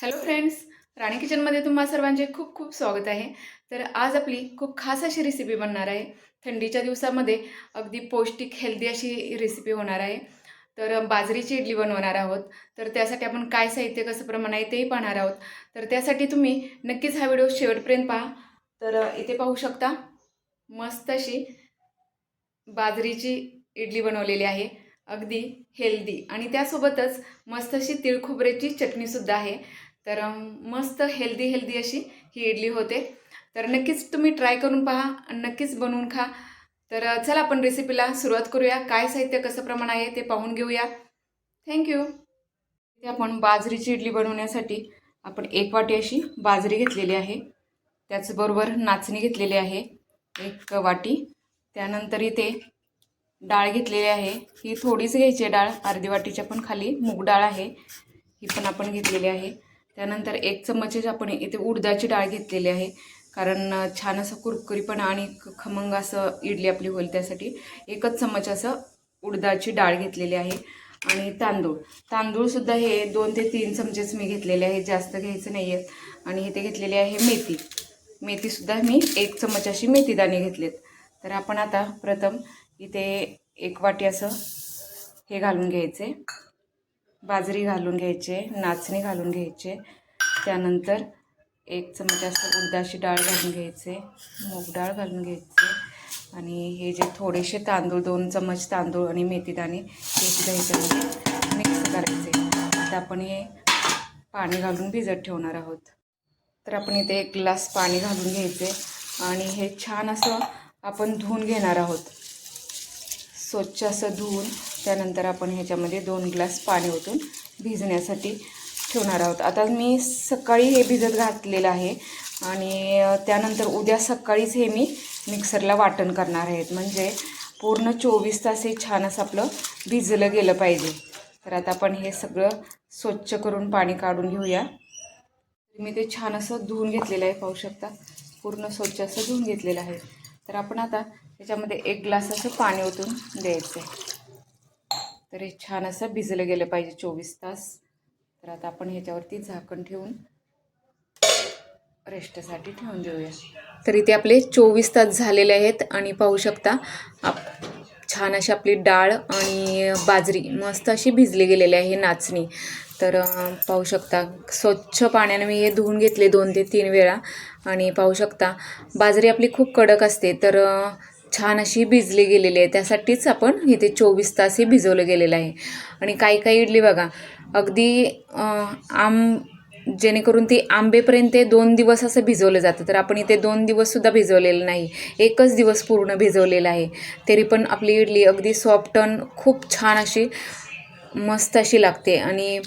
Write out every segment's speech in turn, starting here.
Hello friends राणी किचनमध्ये तुम्हा सर्वांचे खूप खूप स्वागत आहे. तर आज आपली खूप खास अशी रेसिपी बनणार आहे. थंडीच्या दिवसामध्ये अगदी पौष्टिक हेल्दी अशी रेसिपी होणार आहे. तर बाजरीची इडली बनवणार आहोत. तर त्यासाठी आपण काय साहित्य कसं प्रमाण आहे तेही पाहणार आहोत. तर त्यासाठी तुम्ही नक्कीच हा व्हिडिओ शेवटपर्यंत पहा. तर इथे पाहू शकता मस्त अशी बाजरीची इडली बनवलेली आहे. अगदी हेल्दी. आणि त्यासोबतच मस्त अशी तिळखोबऱ्याची चटणीसुद्धा आहे. तर मस्त हेल्दी हेल्दी अशी ही इडली होते. तर नक्कीच तुम्ही ट्राय करून पहा आणि नक्कीच बनवून खा. तर चला आपण रेसिपीला सुरुवात करूया. काय साहित्य कसं प्रमाण आहे ते पाहून घेऊया. थँक्यू इथे आपण बाजरीची इडली बनवण्यासाठी आपण एक वाटी अशी बाजरी घेतलेली आहे. त्याचबरोबर नाचणी घेतलेली आहे. एक वाटी. त्यानंतर इथे डाळ घेतलेली आहे. ही थोडीच घ्यायची आहे डाळ. अर्धी वाटीच्या पण खाली मूग डाळ आहे. ही पण आपण घेतलेली आहे. त्यानंतर एक चम्मचच आपण इथे उडदाची डाळ घेतलेली आहे. कारण छान असं कुरकुरीपणा आणि खमंग असं इडली आपली होईल त्यासाठी एकच चम्मच असं उडदाची डाळ घेतलेली आहे. आणि तांदूळ. तांदूळसुद्धा हे दोन ते तीन चमचेच मी घेतलेले आहे. जास्त घ्यायचं नाही आहेत आणि इथे घेतलेली आहे मेथी. मेथीसुद्धा मी एक चम्मच अशी मेथीदाणे घेतलेत. तर आपण आता प्रथम इथे एक वाटी असं हे घालून घ्यायचे. बाजरी घालून घ्यायचे नाचणी घालून घ्यायचे. त्यानंतर एक चमच असं उडदाची डाळ घालून घ्यायचे मूग डाळ घालून घ्यायचे. आणि हे जे थोडेसे तांदूळ दोन चमच तांदूळ आणि मेथीदाणे हे सुद्धा ह्याच्यामध्ये मिक्स करायचे. आता आपण हे पाणी घालून भिजत ठेवणार आहोत. तर आपण इथे एक ग्लास पाणी घालून घ्यायचे. आणि हे छान असं आपण धुवून घेणार आहोत. स्वच्छ असं धुवून त्यानंतर आपण ह्याच्यामध्ये दोन ग्लास पाणी ओतून भिजण्यासाठी ठेवणार आहोत. आता मी सकाळी हे भिजत घातलेलं आहे आणि त्यानंतर उद्या सकाळीच हे मी मिक्सरला वाटण करणार आहेत म्हणजे पूर्ण चोवीस तास हे छान असं आपलं भिजलं गेलं पाहिजे. तर आता आपण हे सगळं स्वच्छ करून पाणी काढून घेऊया. मी ते छान असं धुवून घेतलेलं आहे पाहू शकता. पूर्ण स्वच्छ असं धुवून घेतलेलं आहे. तर आपण आता त्याच्यामध्ये एक ग्लास असं पाणी ओतून द्यायचं आहे. तर हे छान असं भिजलं गेलं पाहिजे चोवीस तास. तर आता आपण ह्याच्यावरती झाकण ठेवून रेस्टसाठी ठेवून देऊया. तर इथे आपले चोवीस तास झालेले आहेत आणि पाहू शकता आप छान अशी आपली डाळ आणि बाजरी मस्त अशी भिजली गेलेली आहे नाचणी. तर पाहू शकता स्वच्छ पाण्याने मी हे धुवून घेतले दोन ते तीन वेळा. आणि पाहू शकता बाजरी आपली खूप कडक असते. तर छान अशी भिजली गेलेली आहे. त्यासाठीच आपण इथे चोवीस तास हे भिजवलं गेलेलं आहे. आणि काही काही इडली बघा अगदी आम जेणेकरून ती आंबेपर्यंत ते दोन दिवस असं भिजवलं जातं. तर आपण इथे दोन दिवससुद्धा भिजवलेलं नाही. एकच दिवस पूर्ण भिजवलेलं आहे. तरी पण आपली इडली अगदी सॉफ्ट आणि खूप छान अशी मस्त अशी लागते. आणि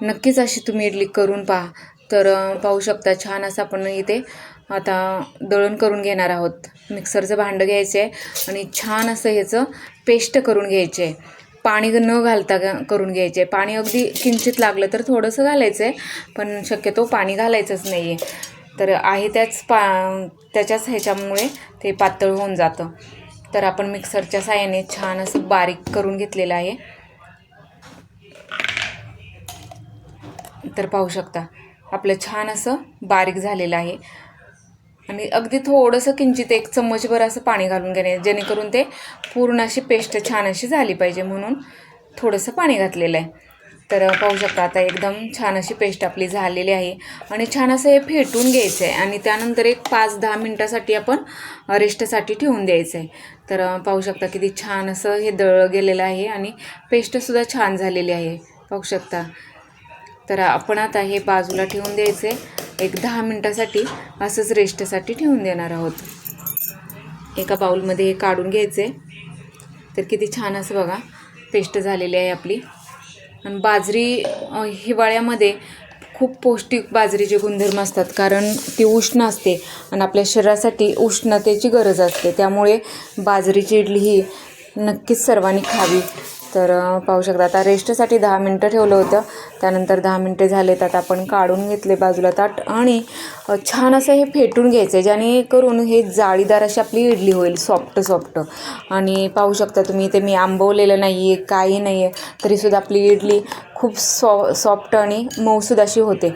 नक्कीच अशी तुम्ही इडली करून पहा. तर पाहू शकता छान असं आपण इथे आता दळण करून घेणार आहोत. मिक्सरचं भांडं घ्यायचं आहे आणि छान असं ह्याचं पेस्ट करून घ्यायचे आहे पाणी न घालता ग- करून घ्यायचे पाणी अगदी किंचित लागलं तर थोडंसं घालायचं आहे पण शक्यतो पाणी घालायचंच नाही आहे तर आहे त्याच पा त्याच्याच ह्याच्यामुळे ते पातळ होऊन जातं. तर आपण मिक्सरच्या साहाय्याने छान असं बारीक करून घेतलेलं आहे. तर पाहू शकता आपलं छान असं बारीक झालेलं आहे. आणि अगदी थोडंसं किंचित एक चम्मचभर असं पाणी घालून घेणे जेणेकरून ते पूर्ण अशी पेस्ट छान अशी झाली पाहिजे म्हणून थोडंसं पाणी घातलेलं आहे. तर पाहू शकता आता एकदम छान अशी पेस्ट आपली झालेली आहे आणि छान असं हे फेटून घ्यायचं आहे आणि त्यानंतर एक पाच दहा मिनटासाठी आपण रेस्टसाठी ठेवून द्यायचं आहे. तर पाहू शकता किती छान असं हे दळलं गेलेलं आहे आणि पेस्टसुद्धा छान झालेली आहे. पाहू शकता. तर आपण आता हे बाजूला ठेवून द्यायचे एक दहा मिनटासाठी असंच रेस्टसाठी ठेवून देणार आहोत. एका बाऊलमध्ये हे काढून घ्यायचे. तर किती छान असं बघा पेस्ट झालेली आहे आपली. आणि बाजरी हिवाळ्यामध्ये खूप पौष्टिक बाजरीचे गुणधर्म असतात कारण ती उष्ण असते आणि आपल्या शरीरासाठी उष्णतेची गरज असते. त्यामुळे बाजरीची इडली ही नक्कीच सर्वांनी खावी. तर पाहू शकता. आता रेस्टसाठी दहा मिनटं ठेवलं होतं. त्यानंतर दहा मिनटे झाले तर आपण काढून घेतले बाजूला ताट आणि छान असं हे फेटून घ्यायचं आहे जेणेकरून हे जाळीदार अशी आपली इडली होईल सॉफ्ट सॉफ्ट. आणि पाहू शकता तुम्ही ते मी आंबवलेलं नाही आहे काही नाही आहे तरीसुद्धा आपली इडली खूप सॉ सॉफ्ट आणि मऊसूद अशी होते.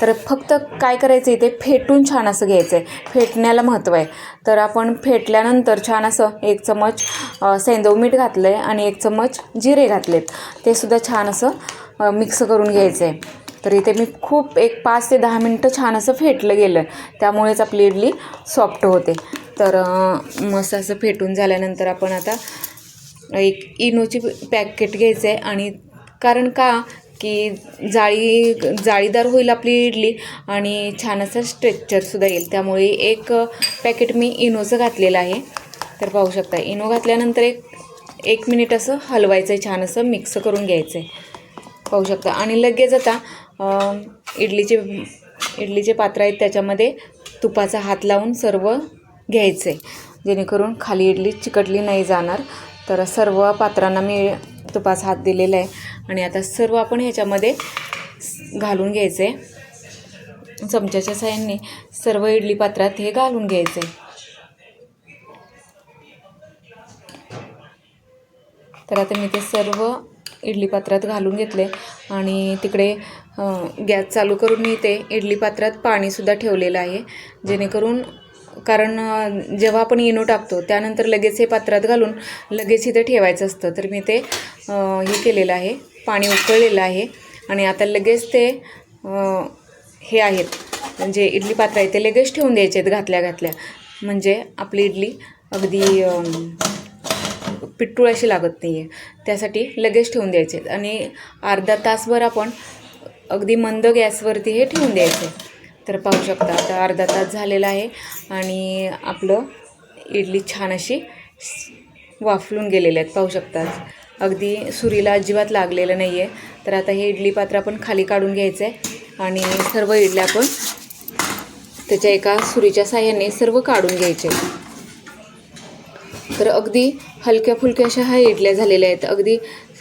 तर फक्त काय करायचं आहे ते फेटून छान असं घ्यायचं आहे फेटण्याला महत्त्व आहे. तर आपण फेटल्यानंतर छान असं एक चमच सेंदव सैंदव मीठ घातलं आहे आणि एक चमच जिरे घातलेत. ते सुद्धा छान असं मिक्स करून घ्यायचं आहे तर इथे मी खूप एक पाच ते दहा मिनटं छान असं फेटलं गेलं. त्यामुळेच आपली इडली सॉफ्ट होते. तर मस्त असं फेटून झाल्यानंतर आपण आता एक इनोची पॅकेट घ्यायचं आहे आणि कारण का की जाळी जाळीदार होईल आपली इडली आणि छान असं स्ट्रेक्चरसुद्धा येईल. त्यामुळे एक पॅकेट मी इनोचं घातलेलं आहे. तर पाहू शकता इनो घातल्यानंतर एक एक मिनिट असं हलवायचं आहे छान असं मिक्स करून घ्यायचं आहे पाहू शकता. आणि लगेच आता इडलीचे इडलीचे पात्र आहेत त्याच्यामध्ये तुपाचा हात लावून सर्व घ्यायचं आहे जेणेकरून खाली इडली चिकटली नाही जाणार. तर सर्व पात्रांना मी तुपाचा हात दिलेला आहे. आणि आता सर्व आपण ह्याच्यामध्ये घालून घ्यायचं. आहे चमच्याच्या साह्याने सर्व इडली पात्रात हे घालून घ्यायचं. आहे तर आता मी ते सर्व इडली पात्रात घालून घेतले आणि तिकडे गॅस चालू करून मी ते इडली पात्रात पाणीसुद्धा ठेवलेलं आहे. जेणेकरून कारण जेव्हा आपण इनो टाकतो त्यानंतर लगेच हे पात्रात घालून लगेच इथे ठेवायचं असतं. तर मी ते हे केलेलं आहे. पाणी उकळलेलं आहे. आणि आता लगेच ते हे आहेत. म्हणजे इडली पात्र आहे ते लगेच ठेवून द्यायचे आहेत घातल्या घातल्या. म्हणजे आपली इडली अगदी पिट्टूळ अशी लागत नाही आहे त्यासाठी लगेच ठेवून द्यायचे आहेत. आणि अर्धा तासभर आपण अगदी मंद गॅसवरती हे ठेवून द्यायचे तर पाहू शकता आता अर्धा तास झालेला आहे. आणि आपलं इडली छान अशी वाफलून गेलेले आहेत. पाहू शकता. अगदी सुरीला अजिबात लागलेलं नाही आहे तर आता हे इडली पात्र आपण खाली काढून घ्यायचं आहे आणि सर्व इडल्या आपण त्याच्या एका सुरीच्या साह्याने सर्व काढून घ्यायचे. तर अगदी हलक्या फुलक्या अशा ह्या इडल्या झालेल्या आहेत. अगदी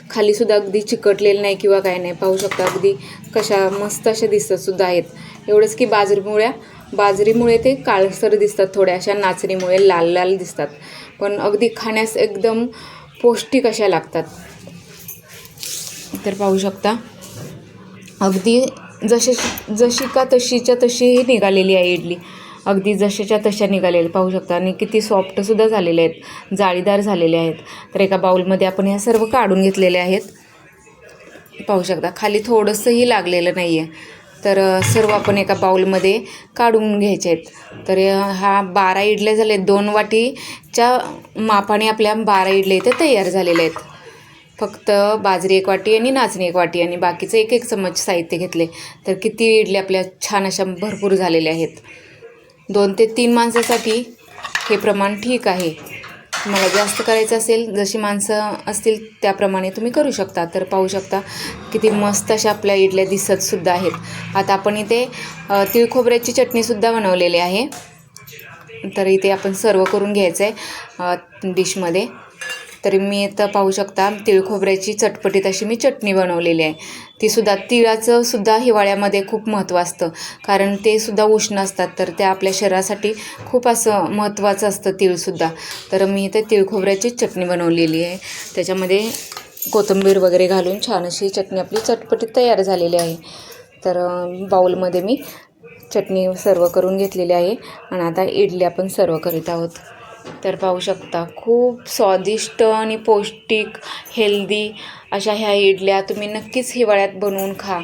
खालीसुद्धा अगदी चिकटलेलं नाही किंवा काय नाही. पाहू शकता अगदी कशा मस्त अशा दिसतसुद्धा आहेत. एवढंच की बाजरीमुळ्या बाजरीमुळे ते काळसर दिसतात थोड्या अशा नाचणीमुळे लाल लाल दिसतात. पण अगदी खाण्यास एकदम पौष्टिक अशा लागतात. तर पाहू शकता. अगदी जसे जशी का तशीच्या तशीही निघालेली आहे इडली. अगदी जशाच्या तशा निघालेल्या पाहू शकता. आणि किती सॉफ्टसुद्धा झालेले आहेत. जाळीदार झालेले आहेत. तर एका बाउलमध्ये आपण ह्या सर्व काढून घेतलेले आहेत. पाहू शकता. खाली थोडंसंही लागलेलं नाही आहे तर सर्व आपण एका बाऊलमध्ये काढून घ्यायचे आहेत तर हा बारा इडल्या झाले आहेत दोन वाटीच्या मापाने आपल्या बारा इडल्या इथे तयार झालेल्या आहेत. फक्त बाजरी एक वाटी आणि नाचणी एक वाटी आणि बाकीचं एक एक चम्मच साहित्य घेतले. तर किती इडले आपल्या छान अशा भरपूर झालेल्या आहेत. दोन ते तीन माणसासाठी हे प्रमाण ठीक आहे. मला जास्त करायचं असेल जशी माणसं असतील त्याप्रमाणे तुम्ही करू शकता. तर पाहू शकता किती मस्त अशा आपल्या इडल्या दिसतसुद्धा आहेत. आता आपण इथे तिळखोबऱ्याची खोबऱ्याची चटणीसुद्धा बनवलेली आहे. तर इथे आपण सर्व करून घ्यायचं आहे डिशमध्ये. तरी मी इथं पाहू शकता तिळ खोबऱ्याची चटपटीत अशी मी चटणी बनवलेली आहे. तीसुद्धा तिळाचं सुद्धा हिवाळ्यामध्ये खूप महत्त्व असतं. कारण ते सुद्धा उष्ण असतात तर त्या आपल्या शरीरासाठी खूप असं महत्त्वाचं असतं तिळसुद्धा तर मी इथे तिळ खोबऱ्याची चटणी बनवलेली आहे. त्याच्यामध्ये कोथिंबीर वगैरे घालून छान अशी चटणी आपली चटपटीत तयार झालेली आहे. तर बाऊलमध्ये मी चटणी सर्व करून घेतलेली आहे. आणि आता इडली आपण सर्व करीत आहोत. तर पाहू शकता खूप स्वादिष्ट आणि पौष्टिक हेल्दी अशा ह्या इडल्या तुम्ही नक्कीच हिवाळ्यात बनवून खा.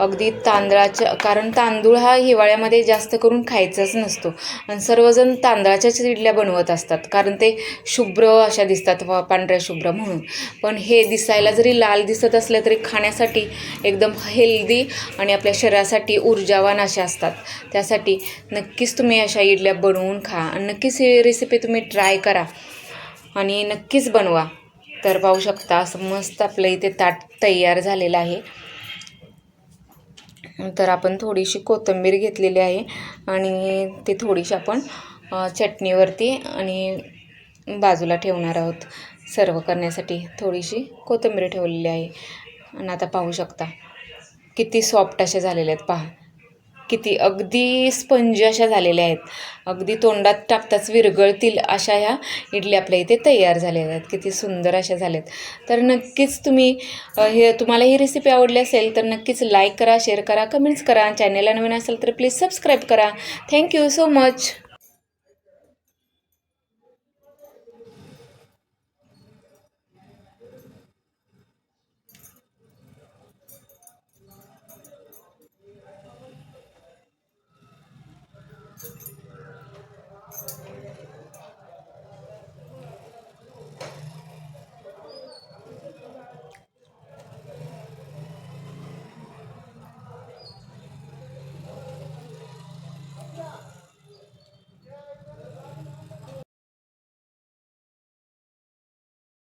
अगदी तांदळाच्या कारण तांदूळ हा हिवाळ्यामध्ये जास्त करून खायचाच नसतो. आणि सर्वजण तांदळाच्याच इडल्या बनवत असतात. कारण ते शुभ्र अशा दिसतात व पांढऱ्या शुभ्र म्हणून. पण हे दिसायला जरी लाल दिसत असले तरी खाण्यासाठी एकदम हेल्दी आणि आपल्या शरीरासाठी ऊर्जावान अशा असतात. त्यासाठी नक्कीच तुम्ही अशा इडल्या बनवून खा. आणि नक्कीच ही रेसिपी तुम्ही ट्राय करा. आणि नक्कीच बनवा. तर पाहू शकता असं मस्त आपलं इथे ताट तयार झालेलं आहे. तर आपण थोडीशी कोथिंबीर घेतलेली आहे आणि ती थोडीशी आपण चटणीवरती आणि बाजूला ठेवणार आहोत. सर्व करण्यासाठी थोडीशी कोथिंबीर ठेवलेली आहे. आणि आता पाहू शकता किती सॉफ्ट असे झालेले आहेत. पहा. किती? अगदी स्पंज अशा झालेल्या आहेत. अगदी तोंडात टाकताच विरगळतील अशा ह्या इडली आपल्या इथे तयार झालेल्या आहेत. किती सुंदर अशा झाल्यात तर नक्कीच तुम्ही हे तुम्हाला ही रेसिपी आवडली असेल तर नक्कीच लाईक करा शेअर करा कमेंट्स करा. चॅनलला नवीन असेल तर प्लीज सबस्क्राईब करा. Thank you so much